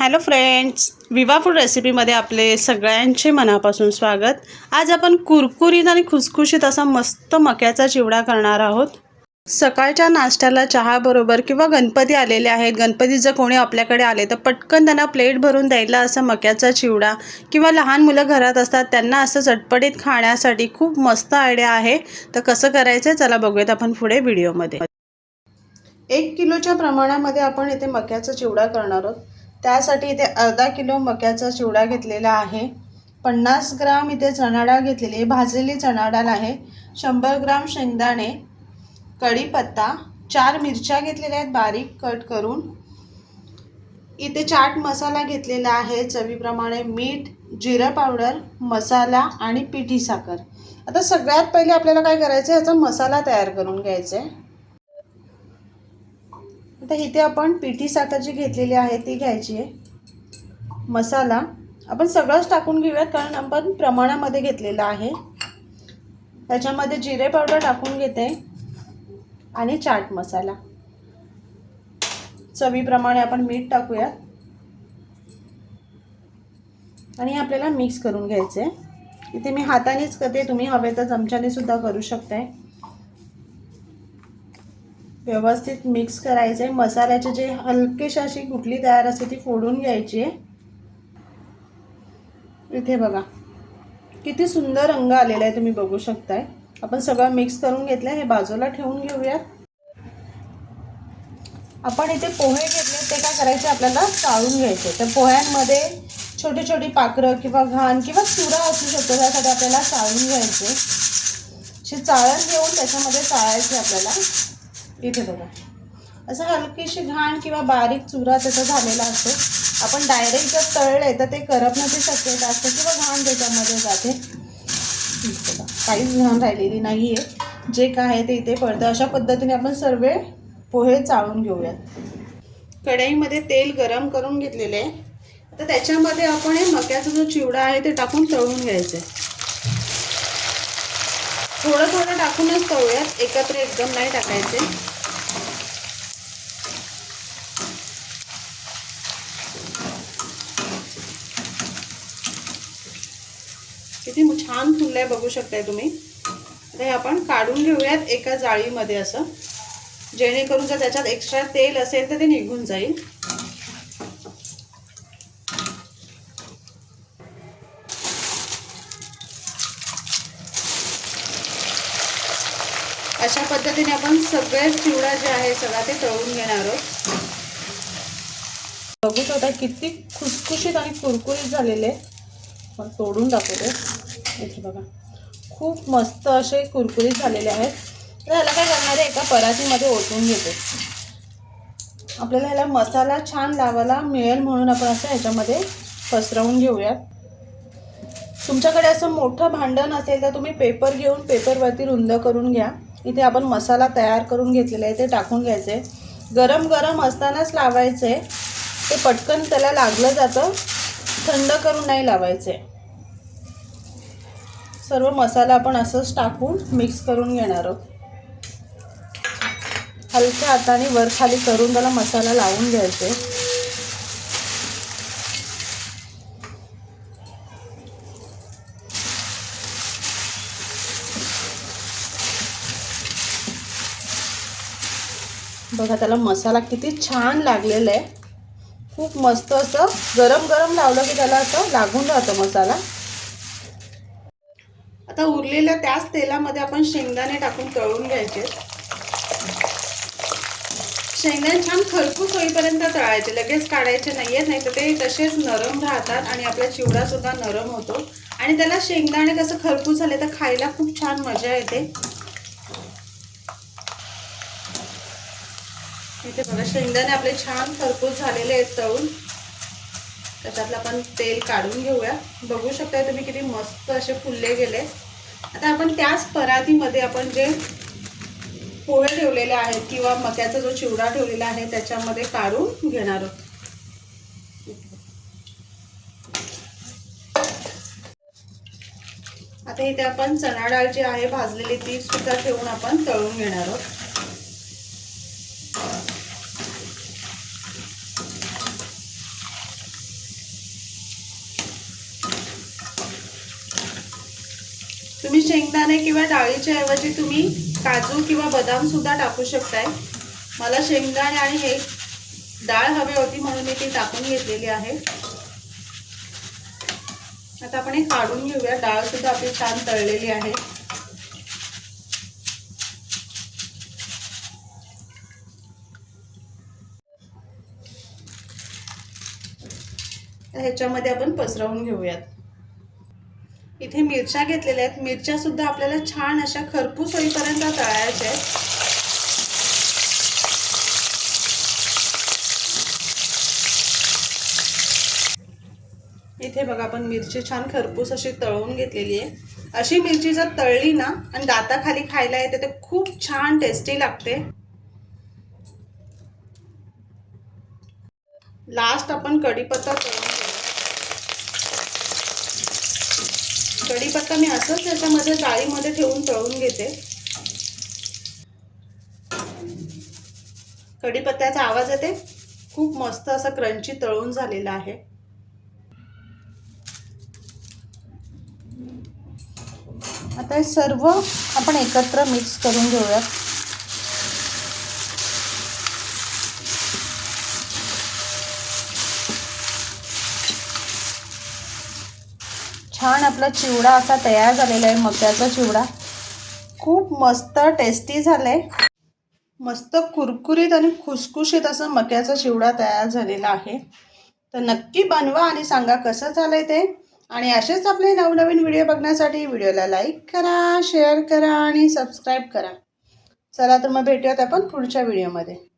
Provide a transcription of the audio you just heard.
Hello friends Viva food रेसिपीमध्ये आपले सगळ्यांचे मनापासून स्वागत. आज आपण कुरकुरीत आणि खुसखुशीत असा मस्त मक्याचा चिवडा करणार आहोत. सकाळच्या नाश्त्याला चहाबरोबर किंवा गणपती आलेले आहेत. गणपती जर कोणी आपल्याकडे आले तर पटकन त्यांना प्लेट भरून द्यायला असं मक्याचा चिवडा किंवा लहान मुलं घरात असतात त्यांना असं चटपटीत खाण्यासाठी खूप मस्त आयडिया आहे. तर कसं करायचं चला बघूयात आपण पुढे व्हिडिओमध्ये एक किलोच्या प्रमाणामध्ये आपण इथे मक्याचा चिवडा करणार आहोत. त्यासाठी इथे अर्धा किलो मक्याचा चिवडा घेतलेला आहे. पन्नास ग्राम इथे चणा डाळ घेतलेली आहे. भाजलेली चणा डाळ आहे. शंभर ग्राम शेंगदाणे कढीपत्ता चार मिरच्या घेतलेल्या आहेत बारीक कट करून. इथे चाट मसाला घेतलेला आहे. चवीप्रमाणे मीठ जिरं पावडर मसाला आणि पिठी साखर. आता सगळ्यात पहिले आपल्याला काय करायचं आहे याचा मसाला तयार करून घ्यायचा आहे तर इथे आपण पिठी साखर जी घेतलेली आहे ती घ्यायची आहे. मसाला आपण सगळंच टाकून घेऊयात कारण आपण प्रमाणामध्ये घेतलेला आहे. त्याच्यामध्ये जिरे पावडर टाकून घेते आणि चाट मसाला. चवीप्रमाणे आपण मीठ टाकूयात. आणि आपल्याला मिक्स करून घ्यायचं. आहे इथे मी हातानेच करते तुम्ही हवे तर चमच्याने सुद्धा करू शकताय. व्यवस्थित मिक्स करायचं आहे मसाल्याचे जे हलकेशी अशी गुटली तयार असते ती फोडून घ्यायची. आहे इथे बघा. किती सुंदर रंग आलेला आहे तुम्ही बघू शकताय. आपण सगळं मिक्स करून घेतलं हे बाजूला ठेवून घेऊयात. आपण इथे पोहे घेतले ते काय करायचे? आपल्याला चाळून घ्यायचे. तर पोह्यांमध्ये छोटी छोटी पाखरं किंवा घाण किंवा चुरा असू शकतो त्यासाठी आपल्याला चाळून घ्यायचे. अशी चाळण घेऊन त्याच्यामध्ये चाळायचे आपल्याला. इथे बघा. असं हलकीशी घाण किंवा बारीक चुरा त्याचा झालेला असतो. आपण डायरेक्ट जर तळले तर ते करपण्याची शक्यता असते किंवा घाण त्याच्यामध्ये जाते. बघा काहीच घाण राहिलेली नाही आहे जे काय आहे ते इथे पडतं. अशा पद्धतीने आपण सर्व पोहे चाळून घेऊयात. कढईमध्ये तेल गरम करून घेतलेले आहे. तर त्याच्यामध्ये आपण हे मक्याचा जो चिवडा आहे ते टाकून तळून घ्यायचं आहे थोडं थोडं टाकूनच तळूयात एकत्र एकदम नाही टाकायचे. किती छान फुललंय बघू शकताय तुम्ही. हे आपण काढून घेऊयात एका जाळीमध्ये असं. जेणेकरून जर त्याच्यात एक्स्ट्रा तेल असेल तर ते निघून जाईल. अशा पद्धतीने आपण सगळे चिवडा जे आहे सगळा ते तळून घेणार आहोत. बघू शकता किती खुसखुशीत आणि कुरकुरीत झालेले पण तोडून दाखवते. इथे बघा. खूप मस्त असे कुरकुरीत झालेले आहेत. तर ह्याला काय करणार आहे? एका परातीमध्ये ओतून घेते. आपल्याला ह्याला मसाला छान लावायला मिळेल म्हणून आपण असं ह्याच्यामध्ये पसरवून घेऊयात. तुमच्याकडे असं मोठं भांडण असेल तर तुम्ही पेपर घेऊन पेपरवरती रुंद करून घ्या. इथे आपण मसाला तयार करून घेतलेला आहे ते टाकून घ्यायचे. गरम गरम असतानाच लावायचे. ते पटकन त्याला लागलं जातं. थंड करून नाही लावायचे. सर्व मसाला आपण असंच टाकून मिक्स करून घेणार आहोत. हलक्या हाताने वर खाली करून त्याला मसाला लावून घ्यायचे. बघा त्याला मसाला किती छान लागलेला आहे. खूप मस्त असं गरम गरम लावलं की त्याला असं लागून राहतं मसाला. आता उरलेल्या त्याच तेलामध्ये आपण शेंगदाणे टाकून तळून घ्यायचे. शेंगदाणे छान खरपूस होईपर्यंत तळायचे. लगेच काढायचे नाही आहेत नाही तर ते तसेच नरम राहतात आणि आपला चिवडासुद्धा नरम होतो. आणि त्याला शेंगदाणे कसं खरपूस झाले तर खायला खूप छान मजा येते. इथे बघा शेंगदाणे आपले छान खरपूस झालेले आहेत तळून. त्याच्यातलं आपण तेल काढून घेऊया. बघू शकताय तुम्ही किती मस्त असे फुलले गेले. आता आपण त्याच परातीमध्ये आपण जे पोहे ठेवलेले आहेत किंवा मक्याचा जो चिवडा ठेवलेला आहे त्याच्यामध्ये काढून घेणार आहोत. आता इथे आपण चणा डाळ जी आहे भाजलेली ती सुद्धा ठेवून आपण तळून घेणार आहोत. तुम्ही शेंगदाणे किंवा डाळीच्या ऐवजी तुम्ही काजू किंवा बदाम सुद्धा टाकू शकताय. मला शेंगदाणे आणि हे डाळ हवी होती म्हणून मी ती टाकून घेतलेली आहे. आता आपण हे काढून घेऊया. डाळ सुद्धा आपली छान तळलेली आहे. ह्याच्यामध्ये आपण पसरवून घेऊयात. इथे मिरच्या घेतलेल्या आहेत. मिरच्या सुद्धा आपल्याला छान अशा खरपूस होईपर्यंत तळायच्या आहेत. इथे बघा आपण मिरची छान खरपूस अशी तळून घेतलेली आहे. अशी मिरची जर तळली ना आणि दाताखाली खायला येते तर खूप छान टेस्टी लागते. लास्ट आपण कढीपत्ता तळून कढीपत्ता मी असंच त्याच्यामध्ये डाळीमध्ये ठेवून तळून घेते. कढीपत्त्याचा आवाज येते. खूप मस्त असं क्रंची तळून झालेला आहे. आता हे सर्व आपण एकत्र मिक्स करून घेऊयात. छान आपला चिवडा असा तयार झालेला आहे मक्याचा चिवडा. खूप मस्त टेस्टी झालाय. मस्त कुरकुरीत आणि खुसखुशीत असं मक्याचा चिवडा तयार झालेला आहे. तर नक्की बनवा आणि सांगा कसं झालंय ते. आणि असेच आपले नवनवीन व्हिडिओ बघण्यासाठी व्हिडिओला लाईक करा शेअर करा आणि सबस्क्राईब करा. चला तर मग भेटूयात आपण पुढच्या व्हिडिओमध्ये